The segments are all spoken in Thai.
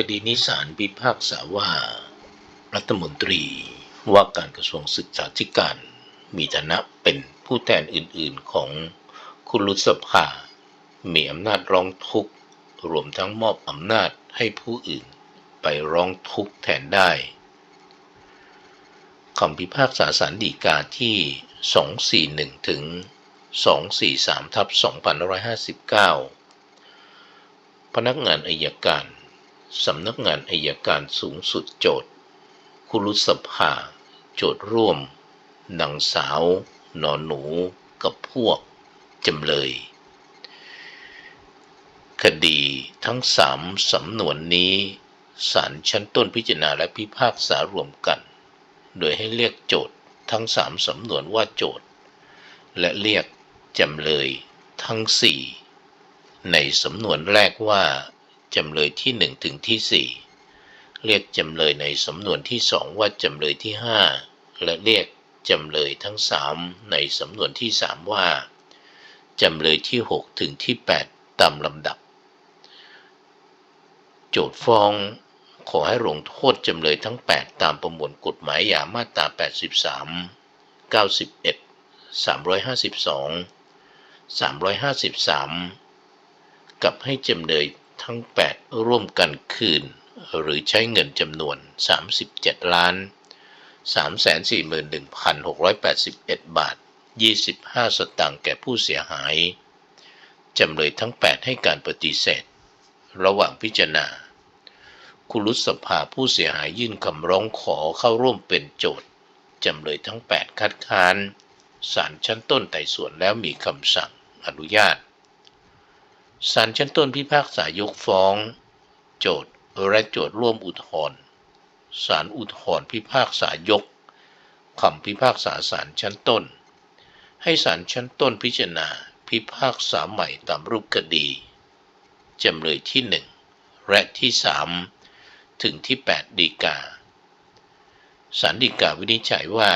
คดีนี้ศาลพิพากษาว่า รัฐมนตรีว่าการกระทรวงศึกษาธิการ มีฐานะเป็นผู้แทนอื่นๆของคุณรุษภา มีอำนาจร้องทุกข์ รวมทั้งมอบอำนาจให้ผู้อื่นไปร้องทุกข์แทนได้คำพิพากษาสารดีกาที่ 241 ถึง 243 ทับ 2559 พนักงานอายการ สำนักงานอายการสูงสุดโจทย์คุรุสภา โจทย์ร่วมนางสาว นอนหนูกับพวกจำเลย คดีทั้งสามสำนวนนี้ศาลชั้นต้นพิจารณาและพิพากษารวมกัน โดยให้เรียกโจทย์ทั้งสามสำนวนว่าโจทย์ และเรียกจำเลยทั้งสี่ในสำนวนแรกว่า จำเลยที่หนึ่งถึงที่สี่เรียกจำเลยในสำนวนที่สองว่าจำเลยที่ห้าและเรียกจำเลยทั้งสามในสำนวนที่สามว่า จำเลยที่หกถึงที่แปดตามลำดับ โจทย์ฟ้องขอให้ลงโทษจำเลยทั้ง 8 ตามประมวลกฎหมายยามาตรา 83 91 352 353 กับให้จำเลย ทั้ง 8 ร่วมกันคืน หรือใช้เงินจำนวน 37 ล้าน 341,681 บาท 25 สตางค์แก่ผู้เสียหาย จำเลยทั้ง 8 ให้การปฏิเสธ ระหว่างพิจารณา คุรุษสภาผู้เสียหายยื่นคำร้องขอเข้าร่วมเป็นโจทย์ จำเลยทั้ง 8 คัดค้านศาลชั้นต้นไต่สวนแล้วมีคำสั่งอนุญาต ศาลชั้นต้นพิพากษายกฟ้อง โจทย์และโจทย์ร่วมอุทธรณ์ศาลอุทธรณ์พิพากษายกคำพิพากษาศาลชั้นต้น ให้ศาลชั้นต้นพิจารณาพิพากษาใหม่ตามรูปคดีจำเลยที่หนึ่งและที่สามถึงที่ 8 ดีกาศาลฎีกาวินิจฉัยว่า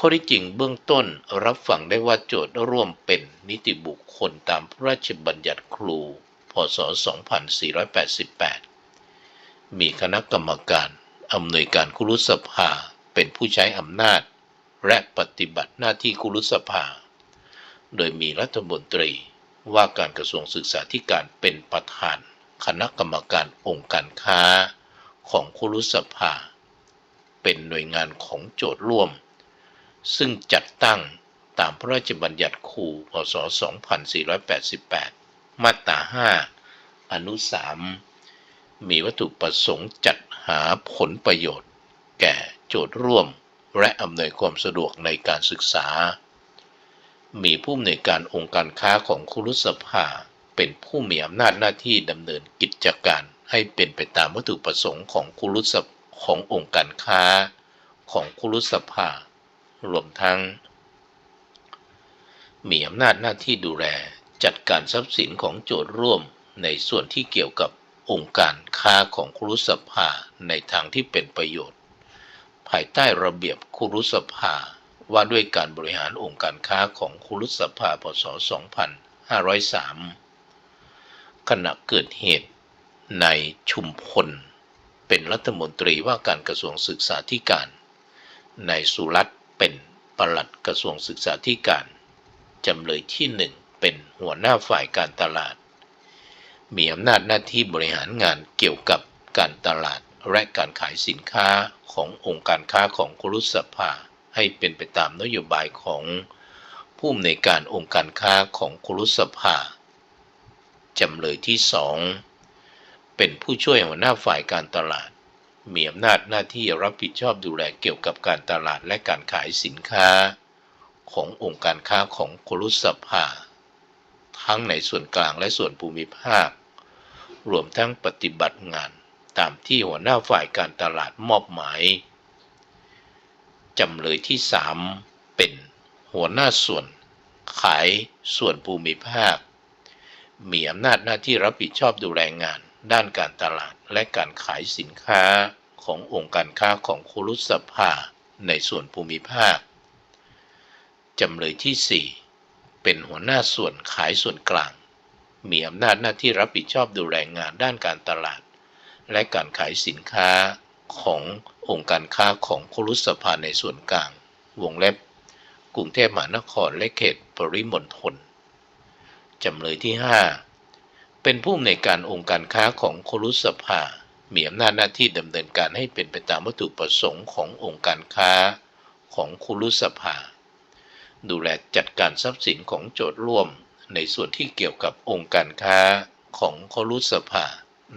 ข้อที่จริงเบื้องต้นรับฟังได้ว่าโจทย์ร่วมเป็นนิติบุคคลตามพระราชบัญญัติครู พศ 2488 มีคณะกรรมการอำนวยการคุรุสภาเป็นผู้ใช้อำนาจ และปฏิบัติหน้าที่คุรุสภา โดยมีรัฐมนตรีว่าการกระทรวงศึกษาธิการเป็นประธาน คณะกรรมการองค์การค้าของคุรุสภา เป็นหน่วยงานของโจทย์ร่วม ซึ่งจัดตั้งตามพระราชบัญญัติครูพศ 2488 มาตรา 5 อนุ 3 มีวัตถุประสงค์จัดหาผลประโยชน์ แก่โจทย์ร่วม และอำนวยความสะดวกในการศึกษา มีผู้อำนวยการองค์การค้าของคุรุสภา เป็นผู้มีอำนาจหน้าที่ดำเนินกิจการให้เป็นไปตามวัตถุประสงค์ของคุรุสขององค์การค้าของคุรุสภา รวมทั้ง มีอำนาจหน้าที่ดูแลจัดการทรัพย์สินของโจทย์ร่วมในส่วนที่เกี่ยวกับองค์การค้าของคุรุสภาในทางที่เป็นประโยชน์ ภายใต้ระเบียบคุรุสภาว่าด้วยการบริหารองค์การค้าของคุรุสภาพศ 2503 ขณะเกิดเหตุในชุมพล เป็นรัฐมนตรีว่าการกระทรวงศึกษาธิการ ในสุรัต เป็นปลัดกระทรวงศึกษาธิการ จำเลยที่หนึ่งเป็นหัวหน้าฝ่ายการตลาด มีอำนาจหน้าที่บริหารงานเกี่ยวกับการตลาดและการขายสินค้าขององค์การค้าของครุสภาให้เป็นไปตามนโยบายของผู้อำนวยการองค์การค้าของครุสภา จำเลยที่สองเป็นผู้ช่วยหัวหน้าฝ่ายการตลาด มีอำนาจหน้าที่รับผิดชอบดูแลเกี่ยวกับการตลาดและการขายสินค้า ขององค์การค้าของคุรุสภา ทั้งในส่วนกลางและส่วนภูมิภาค รวมทั้งปฏิบัติงานตามที่หัวหน้าฝ่ายการตลาดมอบหมาย จำเลยที่สามเป็นหัวหน้าส่วน ขายส่วนภูมิภาค มีอำนาจหน้าที่รับผิดชอบดูแลงานด้านการตลาดและการขายสินค้า ขององค์การค้าของคุรุสภาในส่วนภูมิภาค จำเลยที่ 4 เป็นหัวหน้าส่วนขายส่วนกลาง มีอำนาจหน้าที่รับผิดชอบดูแลงานด้านการตลาด และการขายสินค้าขององค์การค้าของคุรุสภาในส่วนกลาง วงเล็บ กรุงเทพมหานครและเขตปริมณฑลจำเลยที่ 5 เป็นผู้อำนวยการองค์การค้าของคุรุสภา มีอำนาจหน้าที่ดำเนินการให้เป็นไปตามวัตถุประสงค์ขององค์การค้าของคุรุสภา ดูแลจัดการทรัพย์สินของโจทย์ร่วม ในส่วนที่เกี่ยวกับองค์การค้าของคุรุสภา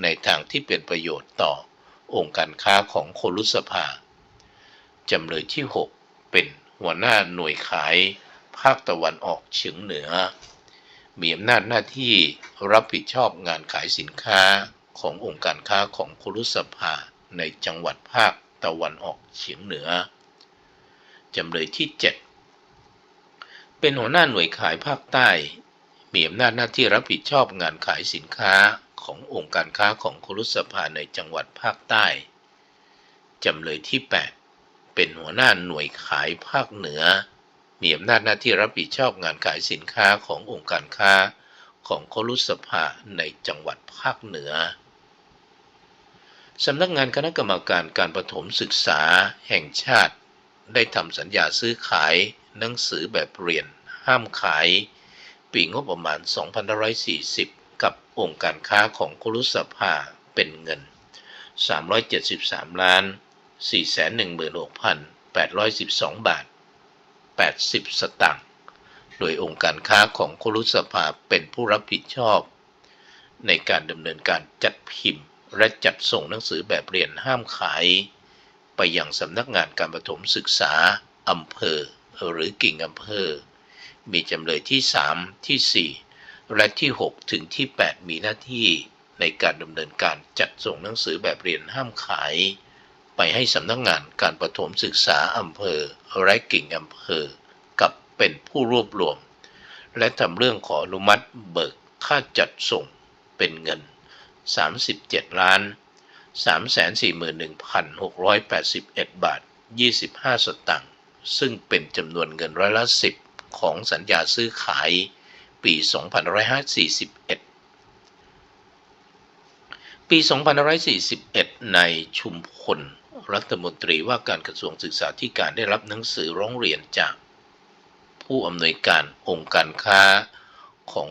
ในทางที่เป็นประโยชน์ต่อองค์การค้าของคุรุสภา จำเลยที่ 6 เป็นหัวหน้าหน่วยขายภาคตะวันออกเฉียงเหนือ มีอำนาจหน้าที่รับผิดชอบงานขายสินค้า ขององค์การค้าของคุรุสภาในจังหวัดภาคตะวันออกเฉียงเหนือ จำเลยที่ 7 เป็นหัวหน้าหน่วยขายภาคใต้ มีอำนาจหน้าที่รับผิดชอบงานขายสินค้าขององค์การค้าของคุรุสภาในจังหวัดภาคใต้ จำเลยที่ 8 เป็นหัวหน้าหน่วยขายภาคเหนือ มีอำนาจหน้าที่รับผิดชอบงานขายสินค้าขององค์การค้าของคุรุสภาในจังหวัดภาคเหนือ สำนักงานคณะกรรมการการประถมศึกษาแห่งชาติ ได้ทำสัญญาซื้อขายหนังสือแบบเรียน ห้ามขาย ปีงบประมาณ2540 กับองค์การค้าของคุรุสภาเป็นเงิน 373 ล้าน 416,812 บาท 80 สตางค์ โดยองค์การค้าของคุรุสภาเป็นผู้รับผิดชอบ ในการดำเนินการจัดพิมพ์ และจัดส่งหนังสือแบบเรียนห้ามขาย ไปยังสำนักงานการประถมศึกษาอำเภอ หรือกิ่งอำเภอ มีจำเลยที่ 3 ที่ 4 และที่ 6 ถึงที่ 8 มีหน้าที่ในการดำเนินการจัดส่งหนังสือแบบเรียนห้ามขาย ไปให้สำนักงานการประถมศึกษาอำเภอและกิ่งอำเภอ กับเป็นผู้รวบรวม และทำเรื่องขออนุมัติเบิกค่าจัดส่งเป็นเงิน 37 ล้าน 341,681 บาท 25 สตางค์ ซึ่งเป็นจำนวนเงินร้อยละ 10 ของสัญญาซื้อขายปี 2541 ปี 2541 ในชุมพล รัฐมนตรีว่าการกระทรวงศึกษาธิการได้รับหนังสือร้องเรียนจาก ผู้อำนวยการองค์การค้าของ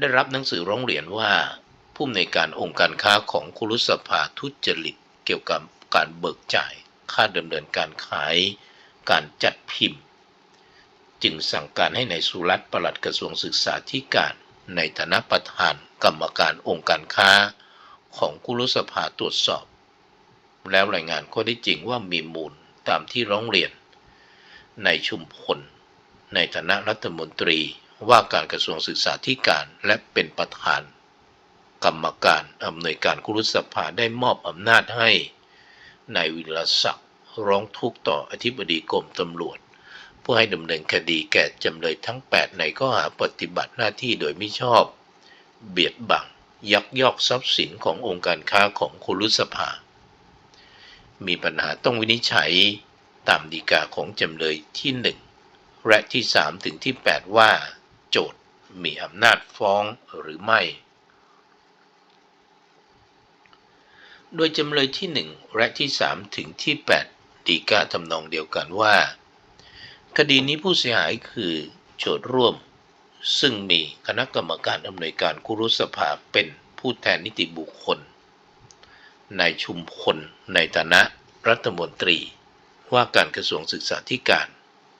ได้รับหนังสือร้องเรียนว่า ผู้อำนวยการองค์การค้าของคุรุสภาทุจริต เกี่ยวกับการเบิกจ่ายค่าดำเนินการขาย การจัดพิมพ์ จึงสั่งการให้ในายสุรัตน์ปลัดกระทรวงศึกษาธิการ ในฐานะประธานกรรมการองค์การค้าของคุรุสภาตรวจสอบ แล้วรายงานข้อได้จริงว่ามีมูลตามที่ร้องเรียน ในชุมพลในฐานะรัฐมนตรี ว่าการกระทรวงศึกษาธิการและเป็นประธาน กรรมการอำนวยการคุรุสภาได้มอบอำนาจให้นายวิรศักดิ์ร้องทุกข์ต่ออธิบดีกรมตำรวจ เพื่อให้ดำเนินคดีแก่จำเลยทั้ง 8 ในข้อหาปฏิบัติหน้าที่โดยมิชอบ เบียดบังยักยอกทรัพย์สินขององค์การค้าของคุรุสภา มีปัญหาต้องวินิจฉัยตามดีกาของจำเลยที่ 1 และที่ 3 ถึงที่ 8 ว่า มีอำนาจฟ้องหรือไม่ โดยจำเลยที่ 1 และที่ 3 ถึงที่ 8 ดีกาทำนองเดียวกันว่า คดีนี้ผู้เสียหายคือโจทร่วม ซึ่งมีคณะกรรมการอำนวยการคุรุสภาเป็นผู้แทนนิติบุคคลนายชุมพลในฐานะรัฐมนตรี ว่าการกระทรวงศึกษาธิการ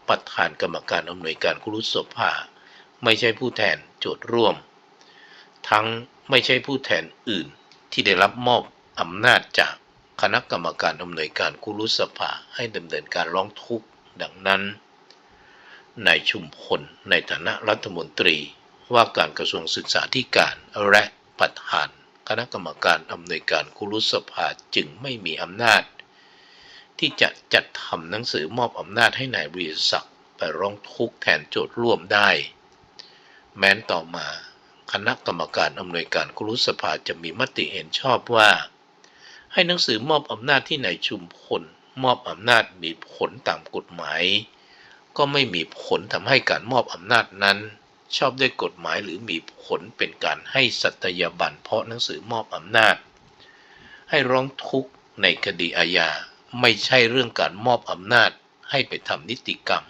ประธานกรรมการอำนวยการคุรุสภา ไม่ใช่ผู้แทนโจทย์ร่วม ทั้งไม่ใช่ผู้แทนอื่นที่ได้รับมอบอำนาจจากคณะกรรมการอำนวยการคุรุสภาให้ดำเนินการร้องทุกข์ดังนั้นนายชุมพลในฐานะรัฐมนตรีว่าการกระทรวงศึกษาธิการและประธานคณะกรรมการอำนวยการคุรุสภาจึงไม่มีอำนาจ ที่จะจัดทำหนังสือมอบอำนาจให้นายวิศักดิ์ไปร้องทุกข์แทนโจทย์ร่วมได้ แม้นต่อมา คณะกรรมการอำนวยการคุรุสภาจะมีมติเห็นชอบว่า ให้หนังสือมอบอำนาจที่นายชุมพลมอบอำนาจมีผลตามกฎหมาย ก็ไม่มีผลทำให้การมอบอำนาจนั้น ชอบด้วยกฎหมายหรือมีผลเป็นการให้สัตยาบันเพราะหนังสือมอบอำนาจ ให้ร้องทุกข์ในคดีอาญาไม่ใช่เรื่องการมอบอำนาจให้ไปทำนิติกรรม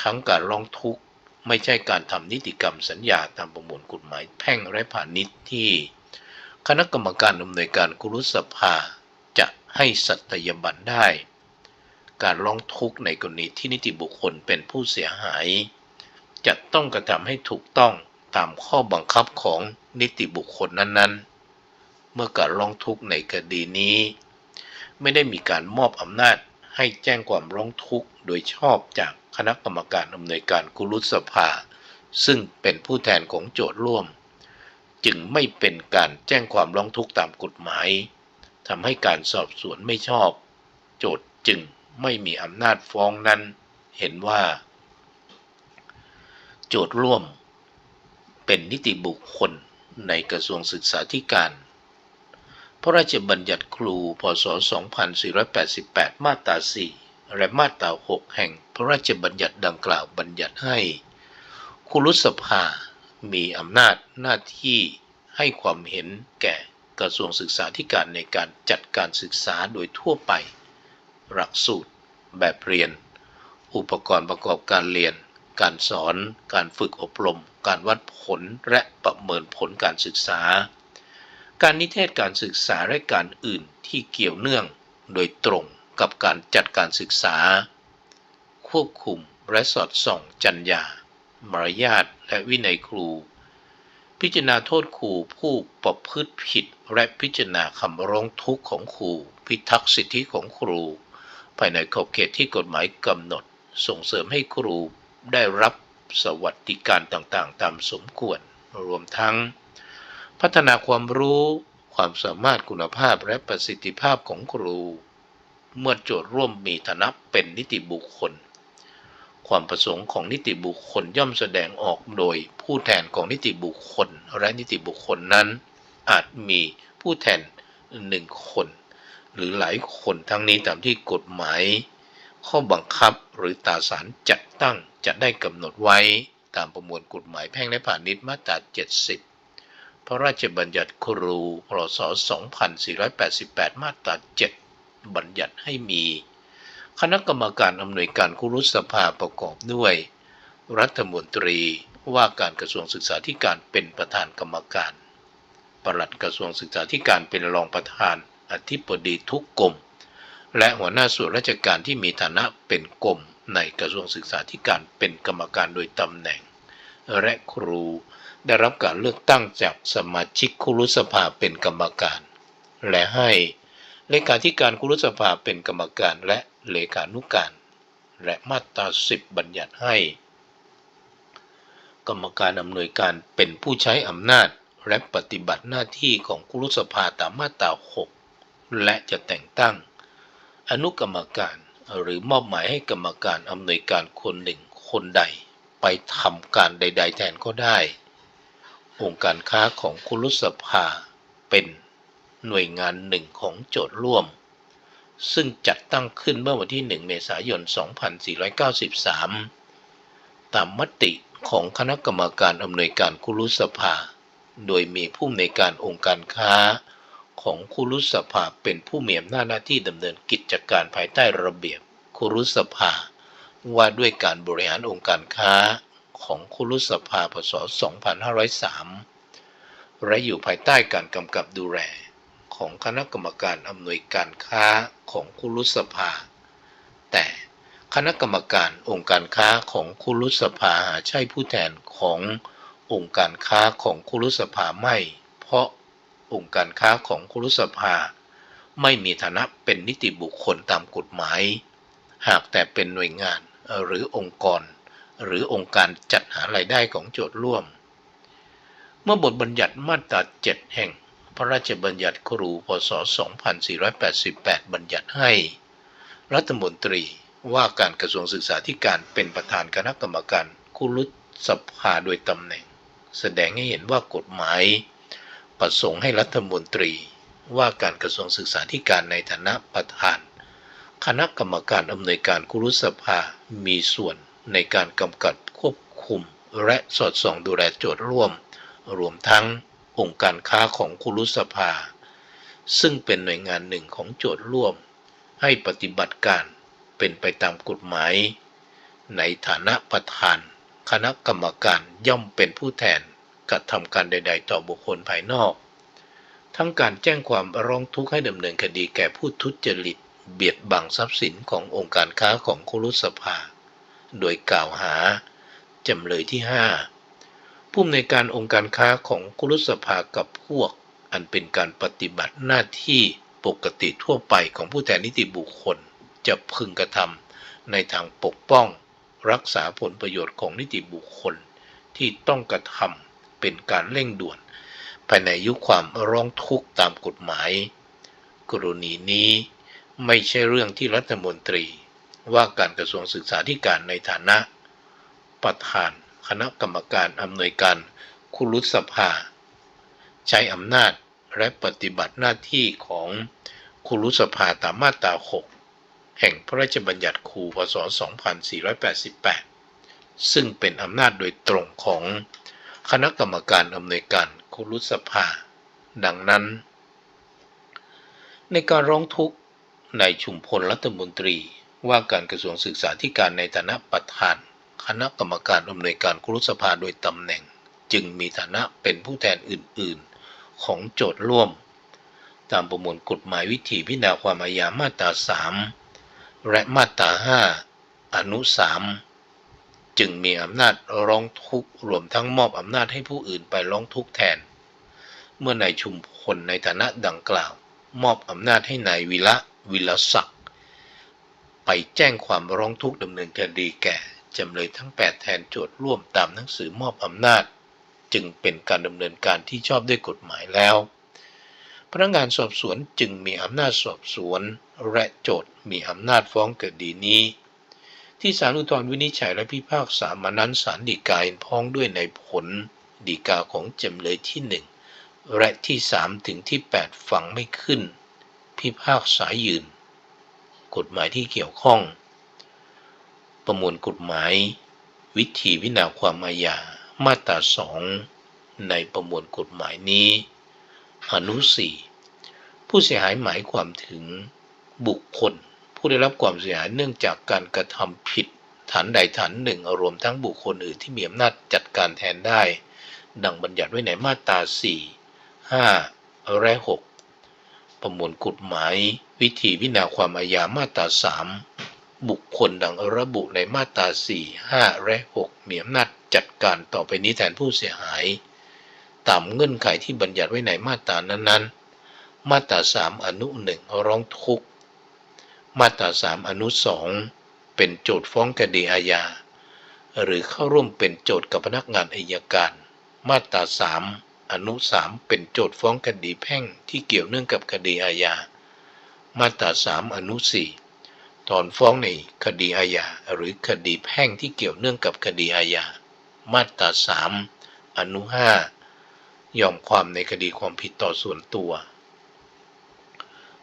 ทั้งการร้องทุกข์ ไม่ใช่การทำนิติกรรมสัญญาตามประมวลกฎหมายแพ่งและพาณิชย์ที่ คณะกรรมการอำนวยการกุรุสภาจะให้สัตยบันได้ การร้องทุกข์ในกรณีที่นิติบุคคลเป็นผู้เสียหาย จะต้องกระทำให้ถูกต้องตามข้อบังคับของนิติบุคคลนั้นๆ เมื่อการร้องทุกข์ในคดีนี้ ไม่ได้มีการมอบอำนาจ ให้แจ้งความร้องทุกข์โดยชอบจากคณะกรรมการอำนวยการกุรุสภา ซึ่งเป็นผู้แทนของโจทย์ร่วม จึงไม่เป็นการแจ้งความร้องทุกข์ตามกฎหมายทำให้การสอบสวนไม่ชอบ โจทย์จึงไม่มีอำนาจฟ้องนั้น เห็นว่า โจทย์ร่วม เป็นนิติบุคคลในกระทรวงศึกษาธิการ พระราชบัญญัติครู พศ 2488 มาตรา 4 และมาตรา 6 แห่งพระราชบัญญัติดังกล่าวบัญญัติให้คุรุสภา มีอำนาจหน้าที่ให้ความเห็นแก่กระทรวงศึกษาธิการในการจัดการศึกษาโดยทั่วไป หลักสูตร แบบเรียน อุปกรณ์ประกอบการเรียน การสอน การฝึกอบรม การวัดผลและประเมินผลการศึกษา การนิเทศการศึกษาและการอื่นที่เกี่ยวเนื่องโดยตรงกับการจัดการศึกษา ควบคุมและสอดส่องจัญญามารยาทและวินัยครู พิจารณาโทษครูผู้ประพฤติผิดและพิจารณาคำร้องทุกข์ของครู พิทักษ์สิทธิของครู ภายในขอบเขตที่กฎหมายกำหนด ส่งเสริมให้ครูได้รับสวัสดิการต่างๆ ตามสมควร รวมทั้ง พัฒนาความรู้ ความสามารถคุณภาพและประสิทธิภาพของครู เมื่อโจทย์ร่วมมีฐานะเป็นนิติบุคคล ความประสงค์ของนิติบุคคลย่อมแสดงออกโดยผู้แทนของนิติบุคคล และนิติบุคคลนั้น อาจมีผู้แทนหนึ่งคน หรือหลายคนทั้งนี้ตามที่กฎหมาย ข้อบังคับหรือตาสารจัดตั้งจะได้กำหนดไว้ตามประมวลกฎหมายแพ่งและพาณิชย์มาตรา 70 พระราชบัญญัติครูพศ 2488 มาตรา 7 บัญญัติให้มี คณะกรรมการอำนวยการครุสภาประกอบด้วย รัฐมนตรีว่าการกระทรวงศึกษาธิการเป็นประธานกรรมการ ปลัดกระทรวงศึกษาธิการเป็นรองประธาน อธิบดีทุกกรม และหัวหน้าส่วนราชการที่มีฐานะเป็นกรมในกระทรวงศึกษาธิการเป็นกรรมการโดยตำแหน่ง และครู ได้รับการเลือกตั้งจากสมาชิกคุรุสภาเป็นกรรมการ และให้เลขาธิการคุรุสภาเป็นกรรมการและเลขานุการ และมาตราสิบบัญญัติให้ กรรมการอำนวยการเป็นผู้ใช้อำนาจและปฏิบัติหน้าที่ของคุรุสภาตามมาตรา6และจะแต่งตั้ง อนุกรรมการหรือมอบหมายให้กรรมการอำนวยการคนหนึ่งคนใด ไปทำการใด ๆ แทนก็ได้ องค์การค้าของคุรุสภาเป็นหน่วยงานหนึ่งของโจทย์ร่วม ซึ่งจัดตั้งขึ้นเมื่อวันที่ 1 เมษายน 2493 ตามมติของคณะกรรมการอำนวยการคุรุสภา โดยมีผู้ในการองค์การค้าของคุรุสภาเป็นผู้มีอำนาจหน้าที่ดำเนินกิจการภายใต้ระเบียบคุรุสภา ว่าด้วยการบริหารองค์การค้า ของคุรุสภาพศ 2503 และอยู่ภายใต้การกำกับดูแลของคณะกรรมการอำนวยการค้าของคุรุสภา แต่คณะกรรมการองค์การค้าของคุรุสภาหาใช่ผู้แทนขององค์การค้าของคุรุสภาไม่ เพราะองค์การค้าของคุรุสภา ไม่มีฐานะเป็นนิติบุคคลตามกฎหมาย หากแต่เป็นหน่วยงานหรือองค์กร หรือองค์การจัดหารายได้ของโจทย์ร่วม เมื่อบทบัญญัติมาตรา 7 แห่ง พระราชบัญญัติครู พศ 2488 บัญญัติให้ รัฐมนตรีว่าการกระทรวงศึกษาธิการเป็นประธานคณะกรรมการคุรุสภาโดยตำแหน่ง แสดงให้เห็นว่ากฎหมาย ประสงค์ให้รัฐมนตรีว่าการกระทรวงศึกษาธิการในฐานะประธาน คณะกรรมการอำนวยการคุรุสภามีส่วน ในการกำกับควบคุมและสอดส่องดูแลโจทย์ร่วม รวมทั้งองค์การค้าของคุรุสภา ซึ่งเป็นหน่วยงานหนึ่งของโจทย์ร่วม ให้ปฏิบัติการเป็นไปตามกฎหมาย ในฐานะประธาน คณะกรรมการย่อมเป็นผู้แทนกระทำการใด ๆ ต่อบุคคลภายนอก ทั้งการแจ้งความร้องทุกข์ให้ดำเนินคดีแก่ผู้ทุจริต เบียดบังทรัพย์สินขององค์การค้าของคุรุสภา โดยกล่าวหา จำเลยที่ 5 ผู้อำนวยการองค์การค้าของครุสภากับพวก อันเป็นการปฏิบัติหน้าที่ปกติทั่วไปของผู้แทนนิติบุคคล จะพึงกระทำในทางปกป้อง รักษาผลประโยชน์ของนิติบุคคล ที่ต้องกระทำเป็นการเร่งด่วน ภายในยุคความร้องทุกข์ตามกฎหมาย กรณีนี้ไม่ใช่เรื่องที่รัฐมนตรี ว่าการกระทรวงศึกษาธิการในฐานะ ประธานคณะกรรมการอำนวยการคุรุสภา ใช้อำนาจและปฏิบัติหน้าที่ของคุรุสภาตามมาตรา 6 แห่งพระราชบัญญัติครูพศ 2488 ซึ่งเป็นอำนาจโดยตรงของคณะกรรมการอำนวยการคุรุสภา ดังนั้น ในการร้องทุกข์ในชุมพลรัฐมนตรี ว่าการกระทรวงศึกษาธิการในฐานะประธาน คณะกรรมการอำนวยการครุสภาโดยตำแหน่ง จึงมีฐานะเป็นผู้แทนอื่น ๆ ของโจทย์ร่วม ตามประมวลกฎหมายวิธีพิจารณาความอาญามาตรา 3 และมาตรา 5 อนุ 3 จึงมีอำนาจร้องทุกข์รวมทั้งมอบอำนาจให้ผู้อื่นไปร้องทุกข์แทน เมื่อนายชุมพลในฐานะดังกล่าว มอบอำนาจให้นายวิระวิลศักดิ ไปแจ้งความร้องทุกข์ดำเนินคดีแก่จำเลยทั้ง 8 แทนโจทย์ร่วมตามหนังสือมอบอำนาจ จึงเป็นการดำเนินการที่ชอบด้วยกฎหมายแล้ว พนักงานสอบสวนจึงมีอำนาจสอบสวน และโจทย์มีอำนาจฟ้องคดีนี้ ที่ศาลอุทธรณ์วินิจฉัยและพิพากษามานั้นศาลฎีกาเห็นพ้องด้วยในผลฎีกาของจำเลยที่ 1 และที่ 3 ถึงที่ 8 ฝังไม่ขึ้น พิพากษายืน กฎหมายที่เกี่ยวข้อง ประมวลกฎหมาย วิธีวินาความอาญามาตราสองในประมวลกฎหมายนี้ อนุสี่ผู้เสียหายหมายความถึงบุคคล ผู้ได้รับความเสียหายเนื่องจากการกระทำผิดฐานใดฐานหนึ่งรวมทั้งบุคคลอื่นที่มีอำนาจจัดการแทนได้ ดังบัญญัติไว้ในมาตราสี่ห้าและหก ประมวลกฎหมาย วิธีวินาความอาญามาตราสามบุคคลดังระบุในมาตราสี่ห้าและหกมีอำนาจจัดการต่อไปนี้แทนผู้เสียหาย ตามเงื่อนไขที่บัญญัติไว้ในมาตรานั้น ๆ มาตราสามอนุหนึ่งร้องทุกข์ มาตราสามอนุสองเป็นโจทย์ฟ้องคดีอาญา หรือเข้าร่วมเป็นโจทย์กับพนักงานอายการ มาตราสาม อนุสามเป็นโจทย์ฟ้องคดีแพ่งที่เกี่ยวเนื่องกับคดีอาญา มาตราสามอนุสี่ถอนฟ้องในคดีอาญาหรือคดีแพ่งที่เกี่ยวเนื่องกับคดีอาญา มาตราสามอนุห้ายอมความในคดีความผิดต่อส่วนตัว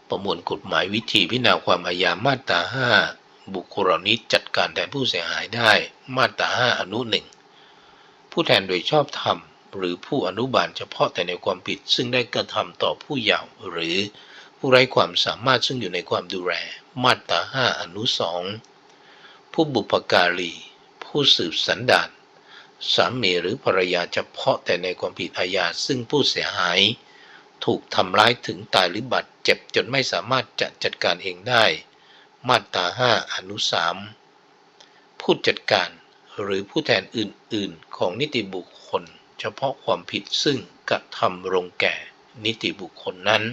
ประมวลกฎหมายวิธีพิจารณาความอาญา มาตราห้าบุคคลเหล่านี้จัดการแทนผู้เสียหายได้ มาตราห้าอนุหนึ่งผู้แทนโดยชอบธรรม หรือผู้อนุบาลเฉพาะแต่ในความผิด ซึ่งได้กระทำต่อผู้เยาว์หรือผู้ไร้ความสามารถซึ่งอยู่ในความดูแลมาตราห้าอนุสองผู้บุปการี ผู้สืบสันดานสามีหรือภรรยาเฉพาะแต่ในความผิดอาญาซึ่งผู้เสียหาย ถูกทำร้ายถึงตายหรือบาดเจ็บจนไม่สามารถจะจัดการเองได้ มาตราห้าอนุสามผู้จัดการหรือผู้แทนอื่น ๆ ของนิติบุคคล เฉพาะความผิดซึ่งกระทำลงแก่นิติบุคคลนั้น